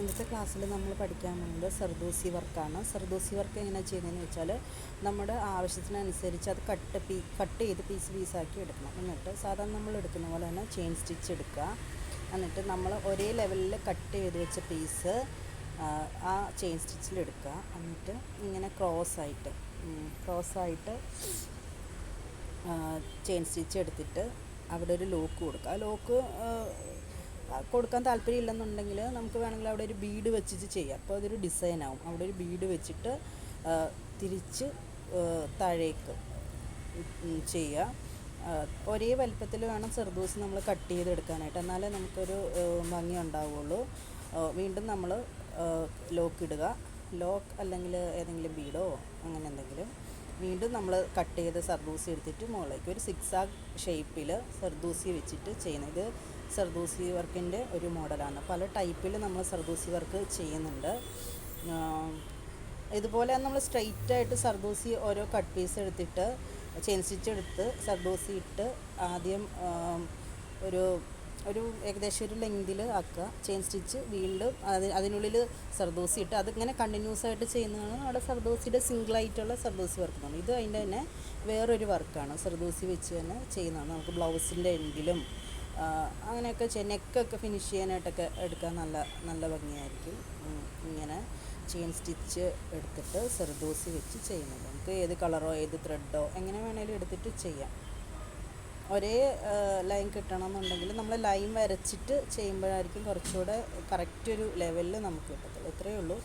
ഇന്നത്തെ ക്ലാസ്സിൽ നമ്മൾ പഠിക്കാൻ പോകുന്നത് സർദൂസി വർക്കാണ്. സർദൂസി വർക്ക് എങ്ങനെയാണ് ചെയ്യുന്നതെന്ന് വെച്ചാൽ നമ്മുടെ ആവശ്യത്തിനനുസരിച്ച് അത് കട്ട് പീ കട്ട് ചെയ്ത് പീസ് പീസാക്കി എടുക്കണം. എന്നിട്ട് സാധാരണ നമ്മൾ എടുക്കുന്ന പോലെ തന്നെ ചെയിൻ സ്റ്റിച്ച് എടുക്കുക. എന്നിട്ട് നമ്മൾ ഒരേ ലെവലിൽ കട്ട് ചെയ്ത് വെച്ച പീസ് ആ ചെയിൻ സ്റ്റിച്ചിൽ എടുക്കുക. എന്നിട്ട് ഇങ്ങനെ ക്രോസ് ആയിട്ട് ക്രോസ് ആയിട്ട് ചെയിൻ സ്റ്റിച്ച് എടുത്തിട്ട് അവിടെ ഒരു ലോക്ക് കൊടുക്കുക. ആ ലോക്ക് കൊടുക്കാൻ താല്പര്യം ഇല്ലെന്നുണ്ടെങ്കിൽ നമുക്ക് വേണമെങ്കിൽ അവിടെ ഒരു ബീഡ് വെച്ചിട്ട് ചെയ്യാം. അപ്പോൾ അതൊരു ഡിസൈൻ ആവും. അവിടെ ഒരു ബീഡ് വെച്ചിട്ട് തിരിച്ച് താഴേക്ക് ചെയ്യുക. ഒരേ വലിപ്പത്തിൽ വേണം ചെറുദൂസ് നമ്മൾ കട്ട് ചെയ്തെടുക്കാനായിട്ട്. എന്നാലേ നമുക്കൊരു ഭംഗി ഉണ്ടാവുള്ളൂ. വീണ്ടും നമ്മൾ ലോക്ക് ഇടുക. ലോക്ക് അല്ലെങ്കിൽ ഏതെങ്കിലും ബീഡോ അങ്ങനെ എന്തെങ്കിലും. വീണ്ടും നമ്മൾ കട്ട് ചെയ്ത് സർദൂസി എടുത്തിട്ട് മുകളിലേക്ക് ഒരു സിക്സ് ആഗ് ഷേപ്പിൽ സർദൂസി വെച്ചിട്ട് ചെയ്യുന്നത്. ഇത് സർദൂസി വർക്കിന്റെ ഒരു മോഡലാണ്. പല ടൈപ്പിൽ നമ്മൾ സർദൂസി വർക്ക് ചെയ്യുന്നുണ്ട്. ഇതുപോലെ നമ്മൾ സ്ട്രെയിറ്റ് ആയിട്ട് സർദൂസി ഓരോ കട്ട് പീസ് എടുത്തിട്ട് ചെയിൻ സ്റ്റിച്ച് എടുത്ത് സർദൂസി ഇട്ട് ആദ്യം ഒരു ഒരു ഏകദേശം ഒരു ലെങ്തിൽ ആക്കുക. ചെയിൻ സ്റ്റിച്ച് വീണ്ടും അത് അതിനുള്ളിൽ സർദോസി ഇട്ട് അതിങ്ങനെ കണ്ടിന്യൂസ് ആയിട്ട് ചെയ്യുന്നതാണ് നമ്മുടെ സർദൂസിയുടെ സിംഗിളായിട്ടുള്ള സർദോസി വർക്ക് എന്ന് ഇത് അതിന്റെ തന്നെ വേറൊരു വർക്കാണ് സർദോസി വെച്ച് തന്നെ ചെയ്യുന്നതാണ്. നമുക്ക് ബ്ലൗസിന്റെ എൻഡിലും അങ്ങനെയൊക്കെ ചെയ്യാൻ നെക്കൊക്കെ ഫിനിഷ് ചെയ്യാനായിട്ടൊക്കെ എടുക്കാൻ നല്ല നല്ല ഭംഗിയായിരിക്കും. ഇങ്ങനെ ചെയിൻ സ്റ്റിച്ച് എടുത്തിട്ട് സെർദോസി വെച്ച് ചെയ്യുന്നത്. നമുക്ക് ഏത് കളറോ ഏത് ത്രെഡോ എങ്ങനെ വേണേലും എടുത്തിട്ട് ചെയ്യാം. ഒരേ ലൈൻ കിട്ടണമെന്നുണ്ടെങ്കിൽ നമ്മൾ ലൈൻ വരച്ചിട്ട് ചെയ്യുമ്പോഴായിരിക്കും കുറച്ചുകൂടെ കറക്റ്റ് ഒരു ലെവലിൽ നമുക്ക് കിട്ടത്തുള്ളൂ. ഇത്രയേ ഉള്ളൂ.